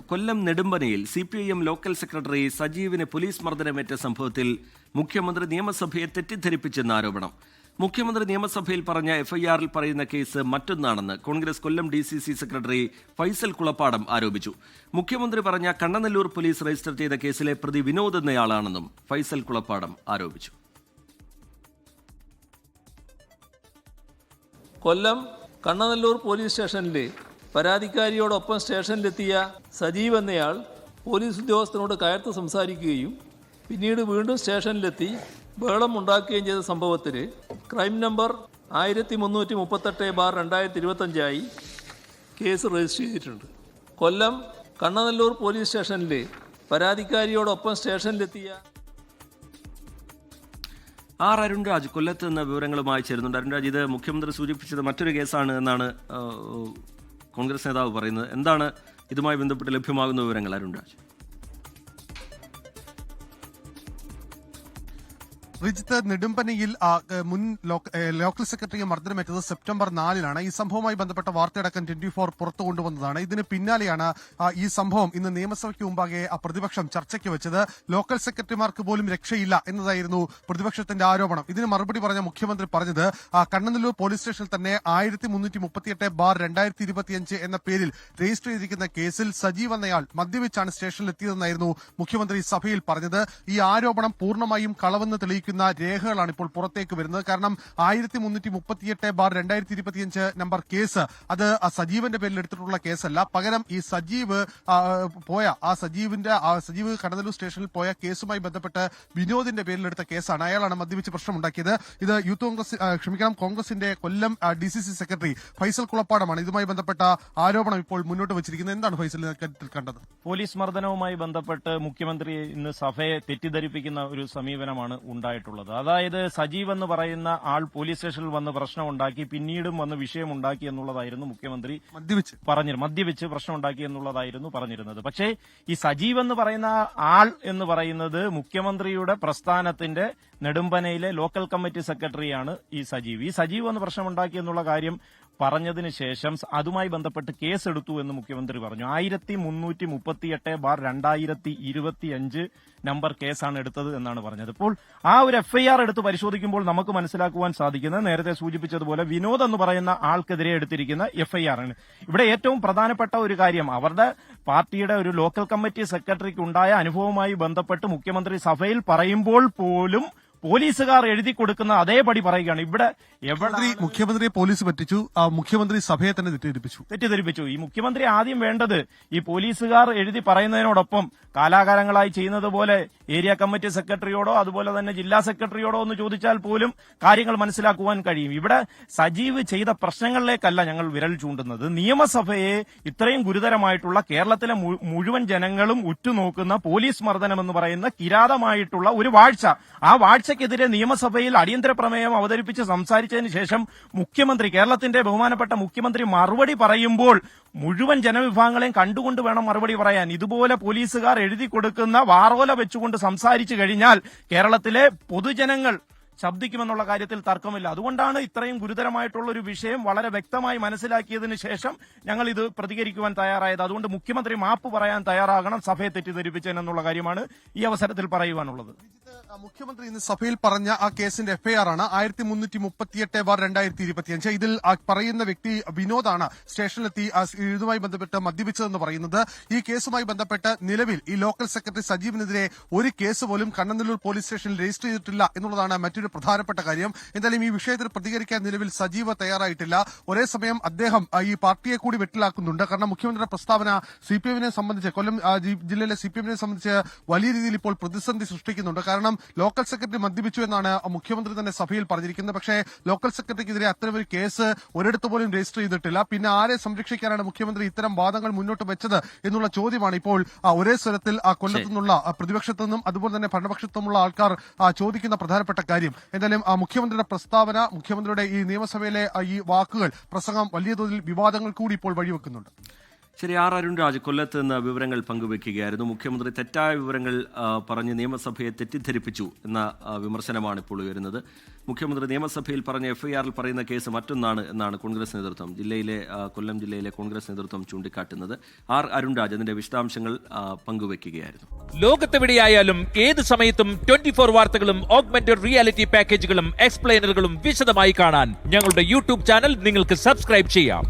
Kollam നെടുമ്പനയിൽ C P I M local secretary സജീവിനെ police മർദ്ദനമേറ്റ സംഭവത്തിൽ മുഖ്യമന്ത്രി നിയമസഭയെ തെറ്റിദ്ധരിപ്പിച്ചെന്ന ആരോപണം. മുഖ്യമന്ത്രി നിയമസഭയിൽ പറഞ്ഞ എഫ്ഐആറിൽ പറയുന്ന case മറ്റൊന്നാണെന്ന് Congress Kollam D C C secretary Faisal Kulappadam ആരോപിച്ചു. മുഖ്യമന്ത്രി പറഞ്ഞ കണ്ണനല്ലൂർ പോലീസ് രജിസ്റ്റർ ചെയ്ത കേസിലെ പ്രതി വിനോദ് എന്നയാളാണെന്നും ഫൈസൽ കുളപ്പാടം ആരോപിച്ചു. കൊല്ലം കണ്ണനല്ലൂർ പോലീസ് സ്റ്റേഷനിലെ പരാതിക്കാരിയോടൊപ്പം സ്റ്റേഷനിലെത്തിയ സജീവ് എന്നയാൾ പോലീസ് ഉദ്യോഗസ്ഥനോട് കയർത്ത് സംസാരിക്കുകയും പിന്നീട് വീണ്ടും സ്റ്റേഷനിലെത്തി ബഹളം ഉണ്ടാക്കുകയും ചെയ്ത സംഭവത്തിൽ ക്രൈം നമ്പർ ആയിരത്തി മുന്നൂറ്റി മുപ്പത്തെട്ട് ബാർ രണ്ടായിരത്തി ഇരുപത്തഞ്ചായി കേസ് രജിസ്റ്റർ ചെയ്തിട്ടുണ്ട്. കൊല്ലം കണ്ണനല്ലൂർ പോലീസ് സ്റ്റേഷനിൽ പരാതിക്കാരിയോടൊപ്പം സ്റ്റേഷനിലെത്തിയ ആർ അരുൺരാജ് കൊല്ലത്ത് നിന്ന് വിവരങ്ങളുമായി ചേരുന്നുണ്ട്. അരുൺരാജ് ഇത് മുഖ്യമന്ത്രി സൂചിപ്പിച്ചത് മറ്റൊരു കേസാണ് എന്നാണ് കോൺഗ്രസ് നേതാവ് പറയുന്നത്. എന്താണ് ഇതുമായി ബന്ധപ്പെട്ട് ലഭ്യമാകുന്ന വിവരങ്ങൾ അരുൺരാജ് റിജിത്ത് നെടുമ്പനയിൽ മുൻ ലോക്കൽ സെക്രട്ടറിയെ മർദ്ദനമേറ്റത് സെപ്റ്റംബർ നാലിനാണ് ഈ സംഭവവുമായി ബന്ധപ്പെട്ട വാർത്തയടക്കം ട്വന്റി ഫോർ പുറത്തു കൊണ്ടുവന്നതാണ്. ഇതിന് പിന്നാലെയാണ് ഈ സംഭവം ഇന്ന് നിയമസഭയ്ക്ക് മുമ്പാകെ പ്രതിപക്ഷം ചർച്ചയ്ക്ക് വെച്ചത്. ലോക്കൽ സെക്രട്ടറിമാർക്ക് പോലും രക്ഷയില്ല എന്നതായിരുന്നു പ്രതിപക്ഷത്തിന്റെ ആരോപണം. ഇതിന് മറുപടി പറഞ്ഞ മുഖ്യമന്ത്രി പറഞ്ഞത് കണ്ണനല്ലൂർ പോലീസ് സ്റ്റേഷനിൽ തന്നെ ആയിരത്തി മുന്നൂറ്റി മുപ്പത്തിയെട്ട് ബാർ രണ്ടായിരത്തി ഇരുപത്തിയഞ്ച് എന്ന പേരിൽ രജിസ്റ്റർ ചെയ്തിരിക്കുന്ന കേസിൽ സജീവ് എന്നയാൾ മദ്യവെച്ചാണ് സ്റ്റേഷനിലെത്തിയതെന്നായിരുന്നു മുഖ്യമന്ത്രി സഭയിൽ പറഞ്ഞത്. ഈ ആരോപണം പൂർണമായും കളവെന്ന് തെളിയിക്കുന്ന. രേഖകളാണ് ഇപ്പോൾ പുറത്തേക്ക് വരുന്നത്. കാരണം ആയിരത്തി മുന്നൂറ്റി മുപ്പത്തിയെട്ട് ബാർ രണ്ടായിരത്തി ഇരുപത്തിയഞ്ച് നമ്പർ കേസ് അത് സജീവന്റെ പേരിൽ എടുത്തിട്ടുള്ള കേസല്ല. പകരം ഈ സജീവ് പോയ ആ സജീവിന്റെ സജീവ് കടതലൂർ സ്റ്റേഷനിൽ പോയ കേസുമായി ബന്ധപ്പെട്ട് വിനോദിന്റെ പേരിൽ എടുത്ത കേസാണ്. അയാളാണ് മദ്യപിച്ച് പ്രശ്നമുണ്ടാക്കിയത്. ഇത് യൂത്ത് കോൺഗ്രസ് ക്ഷമിക്കണം കോൺഗ്രസിന്റെ Kollam D C C secretary Faisal കുളപ്പാടമാണ്. ഇതുമായി ബന്ധപ്പെട്ട ആരോപണം ഇപ്പോൾ മുന്നോട്ട് വെച്ചിരിക്കുന്നത്. എന്താണ് ഫൈസൽ കണ്ടത്? പോലീസ് മർദ്ദനവുമായി ബന്ധപ്പെട്ട് മുഖ്യമന്ത്രി ഇന്ന് സഭയെ തെറ്റിദ്ധരിപ്പിക്കുന്ന ഒരു സമീപനമാണ് ഉണ്ടായിട്ടുള്ളത്. അതായത് സജീവ് എന്ന് പറയുന്ന ആൾ പോലീസ് സ്റ്റേഷനിൽ വന്ന് പ്രശ്നമുണ്ടാക്കി പിന്നീടും വന്ന് വിഷയമുണ്ടാക്കി എന്നുള്ളതായിരുന്നു മുഖ്യമന്ത്രി മദ്യപിച്ച്. പറഞ്ഞു മദ്യപിച്ച് പ്രശ്നമുണ്ടാക്കി എന്നുള്ളതായിരുന്നു പറഞ്ഞിരുന്നത്. പക്ഷേ ഈ സജീവ് എന്ന് പറയുന്ന ആൾ എന്ന് പറയുന്നത് മുഖ്യമന്ത്രിയുടെ പ്രസ്ഥാനത്തിന്റെ നെടുമ്പനയിലെ ലോക്കൽ കമ്മിറ്റി സെക്രട്ടറിയാണ് ഈ സജീവ്. ഈ സജീവ് വന്ന് പ്രശ്നമുണ്ടാക്കി എന്നുള്ള കാര്യം പറഞ്ഞതിന് ശേഷം അതുമായി ബന്ധപ്പെട്ട് കേസെടുത്തു എന്ന് മുഖ്യമന്ത്രി പറഞ്ഞു. ആയിരത്തി മുന്നൂറ്റി മുപ്പത്തിയെട്ട് ബാർ രണ്ടായിരത്തി ഇരുപത്തിയഞ്ച് നമ്പർ കേസാണ് എടുത്തത് എന്നാണ് പറഞ്ഞത്. ഇപ്പോൾ ആ ഒരു എഫ്ഐആർ എടുത്ത് പരിശോധിക്കുമ്പോൾ നമുക്ക് മനസ്സിലാക്കുവാൻ സാധിക്കുന്നത് നേരത്തെ സൂചിപ്പിച്ചതുപോലെ വിനോദ് എന്ന് പറയുന്ന ആൾക്കെതിരെ എടുത്തിരിക്കുന്ന എഫ്ഐആർ ആണ്. ഇവിടെ ഏറ്റവും പ്രധാനപ്പെട്ട ഒരു കാര്യം അവരുടെ പാർട്ടിയുടെ ഒരു ലോക്കൽ കമ്മിറ്റി സെക്രട്ടറിക്ക് ഉണ്ടായ അനുഭവവുമായി ബന്ധപ്പെട്ട് മുഖ്യമന്ത്രി സഭയിൽ പറയുമ്പോൾ പോലും പോലീസുകാർ എഴുതി കൊടുക്കുന്ന അതേപടി പറയുകയാണ്. ഇവിടെ എവിടെ മുഖ്യമന്ത്രി മുഖ്യമന്ത്രിയെ പോലീസ് പറ്റിച്ചു ആ, മുഖ്യമന്ത്രി സഭയെ തന്നെ തെറ്റിദ്ധരിപ്പിച്ചു. തെറ്റിദ്ധരിപ്പിച്ചു. ഈ മുഖ്യമന്ത്രി ആദ്യം വേണ്ടത് ഈ പോലീസുകാർ എഴുതി പറയുന്നതിനോടൊപ്പം കാലാകാലങ്ങളായി ചെയ്യുന്നത് പോലെ ഏരിയ കമ്മിറ്റി സെക്രട്ടറിയോടോ അതുപോലെ തന്നെ ജില്ലാ സെക്രട്ടറിയോടോ എന്ന് ചോദിച്ചാൽ പോലും കാര്യങ്ങൾ മനസ്സിലാക്കുവാൻ കഴിയും. ഇവിടെ സജീവ് ചെയ്ത പ്രശ്നങ്ങളിലേക്കല്ല ഞങ്ങൾ വിരൽ ചൂണ്ടുന്നത്. നിയമസഭയെ ഇത്രയും ഗുരുതരമായിട്ടുള്ള കേരളത്തിലെ മുഴുവൻ ജനങ്ങളും ഉറ്റുനോക്കുന്ന പോലീസ് മർദ്ദനം എന്ന് പറയുന്ന കിരാതമായിട്ടുള്ള ഒരു വാഴ്ച. ആ വാഴ്ചയ്ക്കെതിരെ നിയമസഭയിൽ അടിയന്തര പ്രമേയം അവതരിപ്പിച്ച് സംസാരിച്ചതിന് ശേഷം മുഖ്യമന്ത്രി കേരളത്തിന്റെ ബഹുമാനപ്പെട്ട മുഖ്യമന്ത്രി മറുപടി പറയുമ്പോൾ മുഴുവൻ ജനവിഭാഗങ്ങളെയും കണ്ടുകൊണ്ട് വേണം മറുപടി പറയാൻ. ഇതുപോലെ പോലീസുകാർ എഴുതി കൊടുക്കുന്ന വാറോല വെച്ചുകൊണ്ട് സംസാരിച്ചു കഴിഞ്ഞാൽ കേരളത്തിലെ പൊതുജനങ്ങൾ ശബ്ദിക്കുമെന്നുള്ള കാര്യത്തിൽ തർക്കമില്ല. അതുകൊണ്ടാണ് ഇത്രയും ഗുരുതരമായിട്ടുള്ള ഒരു വിഷയം വളരെ വ്യക്തമായി മനസ്സിലാക്കിയതിനു ശേഷം ഞങ്ങൾ ഇത് പ്രതികരിക്കുവാൻ തയ്യാറായത്. അതുകൊണ്ട് മുഖ്യമന്ത്രി മാപ്പ് പറയാൻ തയ്യാറാകണം സഭയെ തെറ്റിദ്ധരിപ്പിച്ചതിനെന്നുള്ള കാര്യമാണ് ഈ അവസരത്തിൽ പറയുവാനുള്ളത്. മുഖ്യമന്ത്രി ഇന്ന് സഭയിൽ പറഞ്ഞ ആ കേസിന്റെ എഫ്ഐആർ ആണ് ആയിരത്തി മുന്നൂറ്റി മുപ്പത്തിയെട്ട് ബാർ രണ്ടായിരത്തി ഇരുപത്തിയഞ്ച് ഇതിൽ പറയുന്ന വ്യക്തി വിനോദാണ് സ്റ്റേഷനിലെത്തി ഇതുമായി ബന്ധപ്പെട്ട് മദ്യപിച്ചതെന്ന് പറയുന്നത്. ഈ കേസുമായി ബന്ധപ്പെട്ട് നിലവിൽ ഈ ലോക്കൽ സെക്രട്ടറി സജീവിനെതിരെ ഒരു കേസ് പോലും കണ്ണനല്ലൂർ പോലീസ് സ്റ്റേഷനിൽ രജിസ്റ്റർ ചെയ്തിട്ടില്ല എന്നുള്ളതാണ് മറ്റൊരു പ്രധാനപ്പെട്ട കാര്യം. എന്തായാലും ഈ വിഷയത്തിൽ പ്രതികരിക്കാൻ നിലവിൽ സജീവ തയ്യാറായിട്ടില്ല. ഒരേ സമയം അദ്ദേഹം ഈ പാർട്ടിയെ കൂടി വെട്ടിലാക്കുന്നുണ്ട്. കാരണം മുഖ്യമന്ത്രിയുടെ പ്രസ്താവന സി പി എമ്മിനെ സംബന്ധിച്ച് കൊല്ലം ജില്ലയിലെ സി പി എമ്മിനെ സംബന്ധിച്ച് വലിയ രീതിയിൽ ഇപ്പോൾ പ്രതിസന്ധി സൃഷ്ടിക്കുന്നുണ്ട്. കാരണം ലോക്കൽ സെക്രട്ടറി മദ്യപിച്ചു എന്നാണ് മുഖ്യമന്ത്രി തന്നെ സഭയിൽ പറഞ്ഞിരിക്കുന്നത്. പക്ഷേ ലോക്കൽ സെക്രട്ടറിക്കെതിരെ അത്തരമൊരു കേസ് ഒരിടത്ത് പോലും രജിസ്റ്റർ ചെയ്തിട്ടില്ല. പിന്നെ ആരെ സംരക്ഷിക്കാനാണ് മുഖ്യമന്ത്രി ഇത്തരം വാദങ്ങൾ മുന്നോട്ട് വെച്ചത് എന്നുള്ള ചോദ്യമാണ് ഇപ്പോൾ ഒരേ സ്വരത്തിൽ ആ കൊല്ലത്തു നിന്നുള്ള പ്രതിപക്ഷത്തു നിന്നും അതുപോലെ തന്നെ ഭരണപക്ഷത്തുമുള്ള ആൾക്കാർ ചോദിക്കുന്ന പ്രധാനപ്പെട്ട കാര്യം. എന്തായാലും മുഖ്യമന്ത്രിയുടെ പ്രസ്താവന മുഖ്യമന്ത്രിയുടെ ഈ നിയമസഭയിലെ ഈ വാക്കുകൾ പ്രസംഗം വലിയ തോതിൽ വിവാദങ്ങൾ കൂടി ഇപ്പോൾ വഴിവെക്കുന്നുണ്ട്. ശരി ആർ അരുൺരാജ് കൊല്ലത്ത് നിന്ന് വിവരങ്ങൾ പങ്കുവെക്കുകയായിരുന്നു. മുഖ്യമന്ത്രി തെറ്റായ വിവരങ്ങൾ പറഞ്ഞ് നിയമസഭയെ തെറ്റിദ്ധരിപ്പിച്ചു എന്ന വിമർശനമാണ് ഇപ്പോൾ ഉയരുന്നത്. മുഖ്യമന്ത്രി നിയമസഭയിൽ പറഞ്ഞ എഫ്ഐആറിൽ പറയുന്ന കേസ് മറ്റൊന്നാണ് എന്നാണ് കോൺഗ്രസ് നേതൃത്വം ജില്ലയിലെ കൊല്ലം ജില്ലയിലെ കോൺഗ്രസ് നേതൃത്വം ചൂണ്ടിക്കാട്ടുന്നത്. ആർ അരുൺരാജ് അതിന്റെ വിശദാംശങ്ങൾ പങ്കുവെക്കുകയായിരുന്നു. ലോകത്തെവിടെയായാലും ഏത് സമയത്തും ട്വന്റി ഫോർ വാർത്തകളും ഓഗ്മെന്റഡ് റിയാലിറ്റി പാക്കേജുകളും എക്സ്പ്ലെയിനറുകളും വിശദമായി കാണാൻ ഞങ്ങളുടെ യൂട്യൂബ് ചാനൽ നിങ്ങൾക്ക് സബ്സ്ക്രൈബ് ചെയ്യാം.